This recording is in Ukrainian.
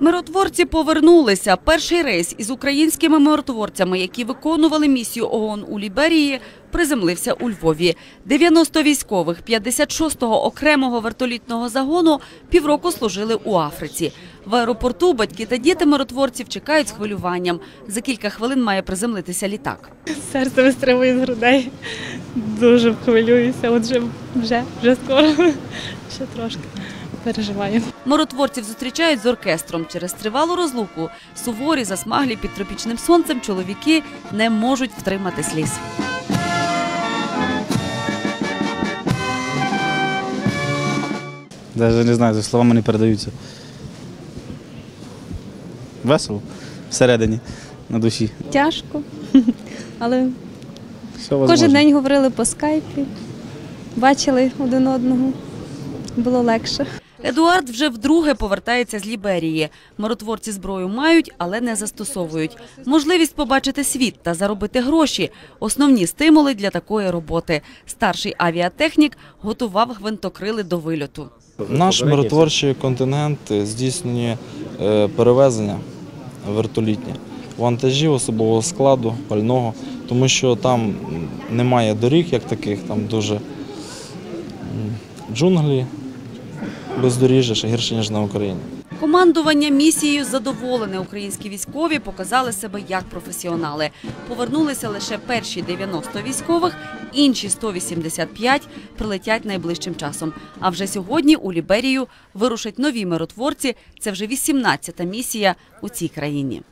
Миротворці повернулися. Перший рейс із українськими миротворцями, які виконували місію ООН у Ліберії, приземлився у Львові. 90 військових 56-го окремого вертолітного загону півроку служили у Африці. В аеропорту батьки та діти миротворців чекають з хвилюванням. За кілька хвилин має приземлитися літак. Серце вистрілює з грудей. Дуже хвилююся. От вже, вже, скоро. Ще трошки переживаю. Миротворців зустрічають з оркестром. Через тривалу розлуку суворі, засмаглі під тропічним сонцем чоловіки не можуть втримати сліз. Даже не знаю, за словами не передаються. Весело всередині, на душі. Тяжко, але Все кожен день говорили по скайпі, бачили один одного. Було легше. Едуард вже вдруге повертається з Ліберії. Миротворці зброю мають, але не застосовують. Можливість побачити світ та заробити гроші – основні стимули для такої роботи. Старший авіатехнік готував гвинтокрили до вильоту. Наш миротворчий контингент здійснює е, перевезення вертолітні вантажів особового складу, пального, тому що там немає доріг як таких, там дуже джунглі, бездоріжжя, ще гірше, ніж на Україні. Командування місією задоволене. Українські військові показали себе як професіонали. Повернулися лише перші 90 військових, інші 185 прилетять найближчим часом. А вже сьогодні у Ліберію вирушать нові миротворці. Це вже 18-та місія у цій країні.